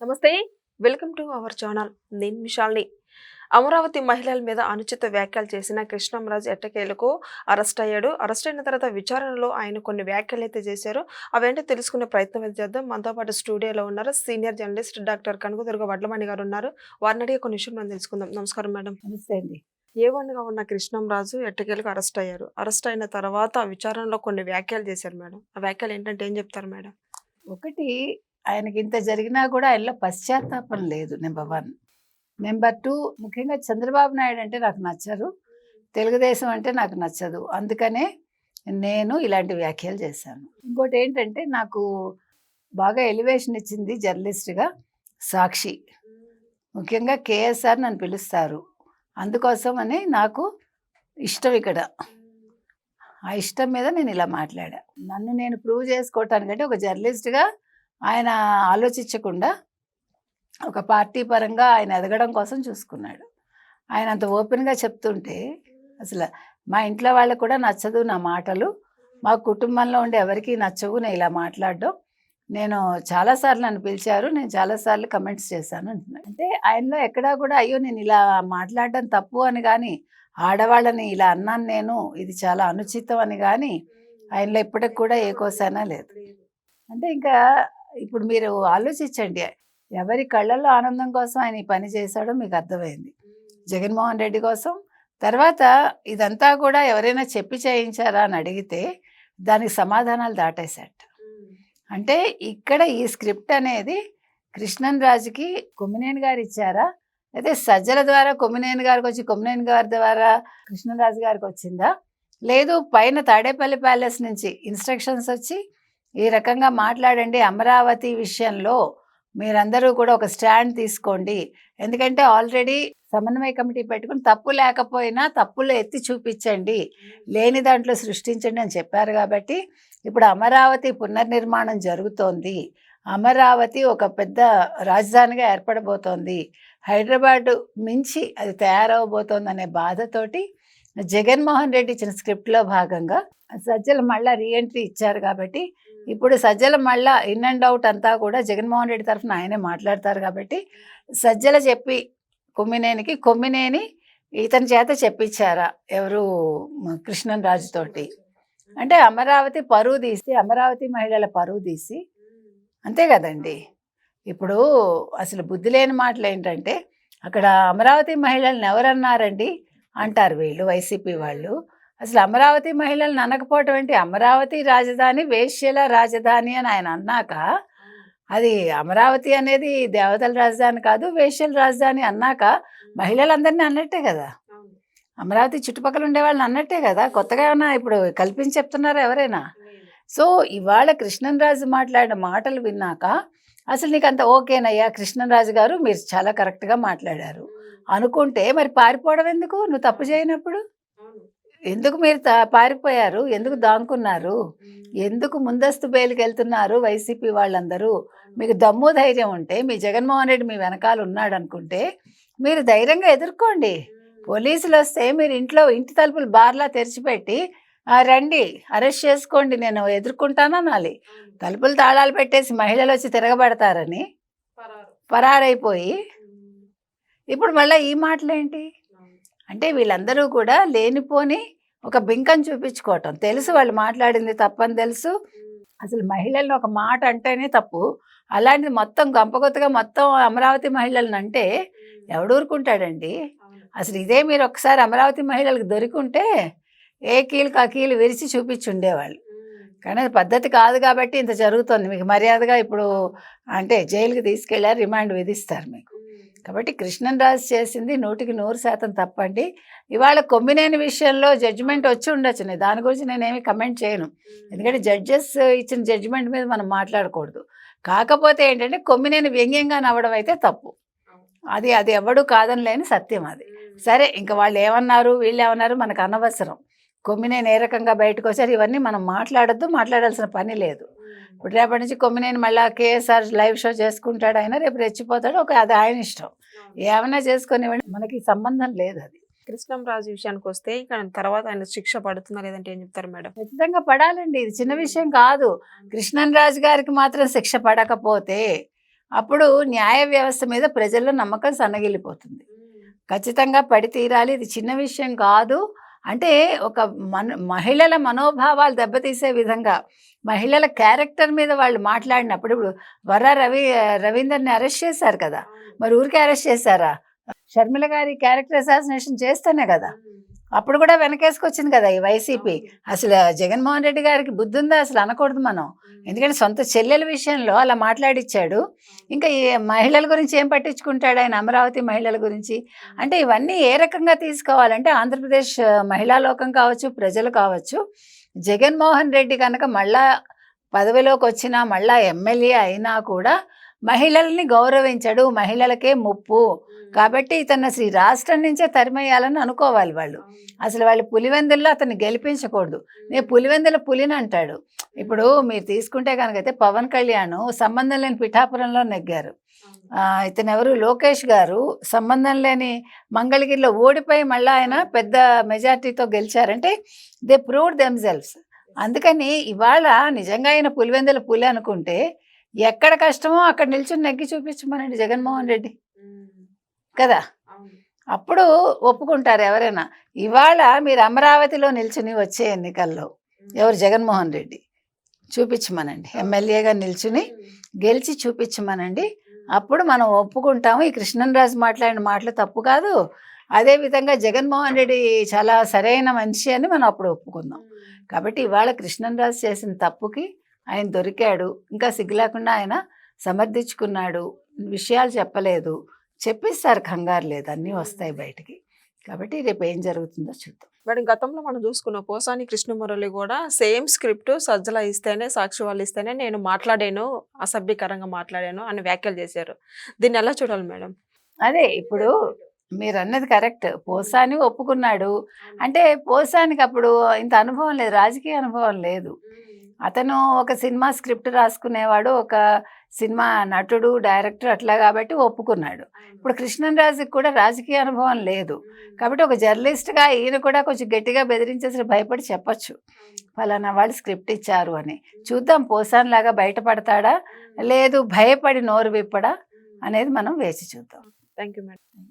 నమస్తే. Welcome to our channel. నేను విశాల్ని. అమరావతి మహిళల మీద అనుచిత వ్యాఖ్యలు చేసిన కృష్ణంరాజు ఎట్టకేలకు అరెస్ట్ అయ్యాడు. అరెస్ట్ అయిన తర్వాత విచారణలో ఆయన కొన్ని వ్యాఖ్యలు అయితే చేశారు. అవేంటో తెలుసుకునే ప్రయత్నం అయితే చేద్దాం. మనతో పాటు స్టూడియోలో ఉన్నారు senior journalist doctor Kanakadurga Vadlamani గారు ఉన్నారు. వారిని అడిగే కొన్ని విషయం మనం తెలుసుకుందాం. నమస్కారం మేడం. నమస్తే అండి. ఏ వన్గా ఉన్న కృష్ణంరాజు ఎట్టకేలకు అరెస్ట్ అయ్యారు? అరెస్ట్ అయిన తర్వాత విచారణలో కొన్ని వ్యాఖ్యలు చేశారు మేడం. ఆ వ్యాఖ్యలు ఏంటంటే ఏం చెప్తారు మేడం? ఒకటి ఆయనకి ఇంత జరిగినా కూడా ఆయనలో పశ్చాత్తాపం లేదు నెంబర్ వన్ నెంబర్ టూ ముఖ్యంగా చంద్రబాబు నాయుడు అంటే నాకు నచ్చరు. తెలుగుదేశం అంటే నాకు నచ్చదు. అందుకనే నేను ఇలాంటి వ్యాఖ్యలు చేశాను. ఇంకోటి ఏంటంటే నాకు బాగా ఎలివేషన్ ఇచ్చింది జర్నలిస్ట్గా సాక్షి. ముఖ్యంగా కేఎస్ఆర్ నన్ను పిలుస్తారు. అందుకోసం అని నాకు ఇష్టం ఇక్కడ. ఆ ఇష్టం మీద నేను ఇలా మాట్లాడా. నన్ను నేను ప్రూవ్ చేసుకోవటానికంటే ఒక జర్నలిస్ట్గా ఆయన ఆలోచించకుండా ఒక పార్టీ పరంగా ఆయన ఎదగడం కోసం చూసుకున్నాడు. ఆయన అంత ఓపెన్గా చెప్తుంటే అసలు మా ఇంట్లో వాళ్ళకు కూడా నచ్చదు నా మాటలు. మా కుటుంబంలో ఉండే ఎవరికీ నచ్చవు నేను ఇలా మాట్లాడడం. నేను చాలాసార్లు నన్ను పిలిచారు నేను చాలాసార్లు కమెంట్స్ చేశాను అంటున్నాను అంటే ఆయనలో ఎక్కడా కూడా అయ్యో నేను ఇలా మాట్లాడడం తప్పు అని కానీ ఆడవాళ్ళని ఇలా అన్నాను నేను ఇది చాలా అనుచితం అని కానీ ఆయనలో ఇప్పటికి కూడా ఏ కోసైనా లేదు. అంటే ఇంకా ఇప్పుడు మీరు ఆలోచించండి. ఎవరి కళ్ళల్లో ఆనందం కోసం ఆయన ఈ పని చేశాడో మీకు అర్థమైంది. జగన్మోహన్ రెడ్డి కోసం. తర్వాత ఇదంతా కూడా ఎవరైనా చెప్పి చేయించారా అని అడిగితే దానికి సమాధానాలు దాటేశాట. అంటే ఇక్కడ ఈ స్క్రిప్ట్ అనేది కృష్ణన్ రాజుకి కొమ్మినేని గారు ఇచ్చారా? అయితే సజ్జల ద్వారా కొమ్మినేని గారికి వచ్చి కొమ్మినేని గారి ద్వారా కృష్ణరాజు గారికి వచ్చిందా? లేదు పైన తాడేపల్లి ప్యాలెస్ నుంచి ఇన్స్ట్రక్షన్స్ వచ్చి ఈ రకంగా మాట్లాడండి అమరావతి విషయంలో మీరందరూ కూడా ఒక స్టాండ్ తీసుకోండి. ఎందుకంటే ఆల్రెడీ సమన్వయ కమిటీ పెట్టుకుని తప్పు లేకపోయినా తప్పులు ఎత్తి చూపించండి. లేని దాంట్లో సృష్టించండి అని చెప్పారు కాబట్టి ఇప్పుడు అమరావతి పునర్నిర్మాణం జరుగుతోంది. అమరావతి ఒక పెద్ద రాజధానిగా ఏర్పడబోతోంది. హైదరాబాద్ మించి అది తయారవబోతోంది అనే బాధతోటి జగన్మోహన్ రెడ్డి ఇచ్చిన స్క్రిప్ట్లో భాగంగా సజ్జలు మళ్ళా రీఎంట్రీ ఇచ్చారు కాబట్టి ఇప్పుడు సజ్జల మళ్ళా ఇన్ అండ్ అవుట్ అంతా కూడా జగన్మోహన్ రెడ్డి తరఫున ఆయనే మాట్లాడతారు కాబట్టి సజ్జల చెప్పి కొమ్మినేనికి కొమ్మినేని ఇతని చేత చెప్పించారా ఎవరు కృష్ణన్ రాజుతోటి అంటే అమరావతి పరువు తీసి అమరావతి మహిళల పరువు తీసి అంతే కదండి. ఇప్పుడు అసలు బుద్ధి లేని మాటలు ఏంటంటే అక్కడ అమరావతి మహిళలను ఎవరన్నారండి? అంటారు వీళ్ళు వైసీపీ వాళ్ళు. అసలు అమరావతి మహిళలను అనకపోవటం ఏంటి? అమరావతి రాజధాని వేశ్యల రాజధాని అని ఆయన అన్నాక అది అమరావతి అనేది దేవతల రాజధాని కాదు వేశ్యల రాజధాని అన్నాక మహిళలందరినీ అన్నట్టే కదా? అమరావతి చుట్టుపక్కల ఉండే వాళ్ళని అన్నట్టే కదా? కొత్తగా ఏమైనా ఇప్పుడు కల్పించి చెప్తున్నారా ఎవరైనా? సో ఇవాళ కృష్ణన్రాజు మాట్లాడిన మాటలు విన్నాక అసలు నీకు అంత ఓకేనయ్యా కృష్ణరాజు గారు మీరు చాలా కరెక్ట్గా మాట్లాడారు. అనుకుంటే మరి పారిపోవడం ఎందుకు? నువ్వు తప్పు చేయనప్పుడు? ఎందుకు మీరు తా- పారిపోయారు? ఎందుకు దాంకున్నారు? ఎందుకు ముందస్తు బెయిల్కి వెళ్తున్నారు వైసీపీ వాళ్ళందరూ? మీకు దమ్ము ధైర్యం ఉంటే మీ జగన్మోహన్ రెడ్డి మీ వెనకాల ఉన్నాడు అనుకుంటే మీరు ధైర్యంగా ఎదుర్కోండి. పోలీసులు వస్తే మీరు ఇంట్లో ఇంటి తలుపులు బార్లా తెరిచిపెట్టి "ఆ, రండి అరెస్ట్ చేసుకోండి నేను ఎదుర్కొంటాననాలి తలుపులు తాళాలు పెట్టేసి మహిళలు వచ్చి తిరగబడతారని పరారైపోయి. ఇప్పుడు మళ్ళీ ఈ మాటలేంటి? అంటే వీళ్ళందరూ కూడా లేనిపోని ఒక బింకం చూపించుకోవటం. తెలుసు వాళ్ళు మాట్లాడింది తప్పని తెలుసు. అసలు మహిళలను ఒక మాట అంటేనే తప్పు. అలాంటిది మొత్తం గంపగొత్తగా మొత్తం అమరావతి మహిళలను అంటే ఎవడు ఊరుకుంటాడండి? అసలు ఇదే మీరు ఒకసారి అమరావతి మహిళలకు దొరికింటే ఏ కీలుకు ఆ కీలు విరిచి చూపించి ఉండేవాళ్ళు కానీ అది పద్ధతి కాదు కాబట్టి ఇంత జరుగుతుంది. మీకు మర్యాదగా ఇప్పుడు అంటే జైలుకి తీసుకెళ్ళారు రిమాండ్ విధిస్తారు మీకు. కాబట్టి కృష్ణన్ రాజు చేసింది నూటికి నూరు శాతం తప్పండి. ఇవాళ కొమ్మినేని విషయంలో జడ్జిమెంట్ వచ్చి ఉండొచ్చు నేను దాని గురించి నేనేమి కమెంట్ చేయను. ఎందుకంటే జడ్జెస్ ఇచ్చిన జడ్జిమెంట్ మీద మనం మాట్లాడకూడదు. కాకపోతే ఏంటంటే కొమ్మినేని వ్యంగ్యంగా నవ్వడం అయితే తప్పు. అది అది ఎవడు కాదని లేని సత్యం అది. సరే ఇంకా వాళ్ళు ఏమన్నారు? వీళ్ళు ఏమన్నారు? మనకు అనవసరం. కొమ్మినేని ఏ రకంగా బయటకు వచ్చారు. ఇవన్నీ మనం మాట్లాడొద్దు మాట్లాడాల్సిన పని లేదు. ఇప్పుడు రేపటి నుంచి కొమ్మినేని మళ్ళీ కేఎస్ఆర్ లైవ్ షో చేసుకుంటాడు ఆయన రేపు రెచ్చిపోతాడు. ఒక అది ఆయన ఇష్టం. ఏమైనా చేసుకునివ్వండి మనకి సంబంధం లేదు అది. కృష్ణంరాజు విషయానికి వస్తే ఇక తర్వాత ఆయన శిక్ష పడుతుందా లేదంటే ఏం చెప్తారు మేడం? ఖచ్చితంగా పడాలండి. ఇది చిన్న విషయం కాదు. కృష్ణన్ రాజు గారికి మాత్రం శిక్ష పడకపోతే అప్పుడు న్యాయ వ్యవస్థ మీద ప్రజల్లో నమ్మకం సన్నగిల్లిపోతుంది. ఖచ్చితంగా పడి తీరాలి. ఇది చిన్న విషయం కాదు. అంటే ఒక మన మహిళల మనోభావాలు దెబ్బతీసే విధంగా మహిళల క్యారెక్టర్ మీద వాళ్ళు మాట్లాడినప్పుడు ఇప్పుడు వర రవి రవీందర్ని అరెస్ట్ చేశారు కదా. మరి ఊరికే అరెస్ట్ చేశారా? షర్మిల గారి క్యారెక్టర్ అసాసినేషన్ చేస్తేనే కదా. అప్పుడు కూడా వెనకేసుకొచ్చింది కదా ఈ వైసీపీ. అసలు జగన్మోహన్ రెడ్డి గారికి బుద్ధి ఉందా అసలు అనకూడదు మనం. ఎందుకంటే సొంత చెల్లెల విషయంలో అలా మాట్లాడిచ్చాడు. ఇంకా ఈ మహిళల గురించి ఏం పట్టించుకుంటాడు ఆయన? అమరావతి మహిళల గురించి? అంటే ఇవన్నీ ఏ రకంగా తీసుకోవాలంటే ఆంధ్రప్రదేశ్ మహిళా లోకం కావచ్చు ప్రజలు కావచ్చు. జగన్మోహన్ రెడ్డి కనుక మళ్ళా పదవిలోకి వచ్చినా మళ్ళా ఎమ్మెల్యే అయినా కూడా మహిళల్ని గౌరవించడు మహిళలకే ముప్పు. కాబట్టి ఇతను ఈ రాష్ట్రం నుంచే తరిమేయాలని అనుకోవాలి వాళ్ళు. అసలు వాళ్ళు పులివెందుల్లో అతన్ని గెలిపించకూడదు. నేను పులివెందుల పులిని అంటాడు. ఇప్పుడు మీరు తీసుకుంటే కనుకైతే పవన్ కళ్యాణ్ సంబంధం లేని పిఠాపురంలో నెగ్గారు. ఇతను ఎవరు? లోకేష్ గారు. సంబంధం లేని మంగళగిరిలో ఓడిపోయి మళ్ళీ ఆయన పెద్ద మెజార్టీతో గెలిచారంటే దే ప్రూవ్ దెమ్సెల్వ్స్ అందుకని ఇవాళ నిజంగా ఆయన పులివెందుల పులి అనుకుంటే ఎక్కడ కష్టమో అక్కడ నిల్చుని నెగ్గి చూపించమనండి జగన్మోహన్ రెడ్డి. కదా? అప్పుడు ఒప్పుకుంటారు ఎవరైనా. ఇవాళ మీరు అమరావతిలో నిల్చుని వచ్చే ఎన్నికల్లో ఎవరు? జగన్మోహన్ రెడ్డి. చూపించమనండి. ఎమ్మెల్యేగా నిల్చుని గెలిచి చూపించమనండి. అప్పుడు మనం ఒప్పుకుంటాము. ఈ కృష్ణన్రాజు మాట్లాడిన మాటలు తప్పు కాదు. అదే విధంగా జగన్మోహన్ రెడ్డి చాలా సరైన మనిషి అని మనం అప్పుడు ఒప్పుకుందాం. కాబట్టి ఇవాళ కృష్ణన్రాజు చేసిన తప్పుకి ఆయన దొరికాడు. ఇంకా సిగ్గు లేకుండా ఆయన సమర్థించుకున్నాడు. విషయాలు చెప్పలేదు. చెప్పిస్తారు కంగారు లేదు. అన్నీ వస్తాయి బయటికి. కాబట్టి రేపు ఏం జరుగుతుందో చూద్దాం. మేడం గతంలో మనం చూసుకున్న పోసాని కృష్ణమురళి కూడా సేమ్ స్క్రిప్ట్ సజ్జల ఇస్తేనే సాక్షి వాళ్ళు ఇస్తేనే నేను మాట్లాడాను అసభ్యకరంగా మాట్లాడాను అని వ్యాఖ్యలు చేశారు. దీన్ని ఎలా చూడాలి మేడం? అదే ఇప్పుడు మీరు అన్నది కరెక్ట్. పోసాని ఒప్పుకున్నాడు. అంటే పోసానికి అప్పుడు ఇంత అనుభవం లేదు. రాజకీయ అనుభవం లేదు. అతను ఒక సినిమా స్క్రిప్ట్ రాసుకునేవాడు ఒక సినిమా నటుడు డైరెక్టర్ అట్లా కాబట్టి ఒప్పుకున్నాడు. ఇప్పుడు కృష్ణరాజుకి కూడా రాజకీయ అనుభవం లేదు. కాబట్టి ఒక జర్నలిస్ట్గా ఈయన కూడా కొంచెం గట్టిగా బెదిరించేసి భయపడి చెప్పొచ్చు. ఫలానా వాళ్ళు స్క్రిప్ట్ ఇచ్చారు అని. చూద్దాం పోసాన్ లాగా బయటపడతాడా లేదు భయపడి నోరు విప్పడా? అనేది మనం వేచి చూద్దాం. Thank you madam.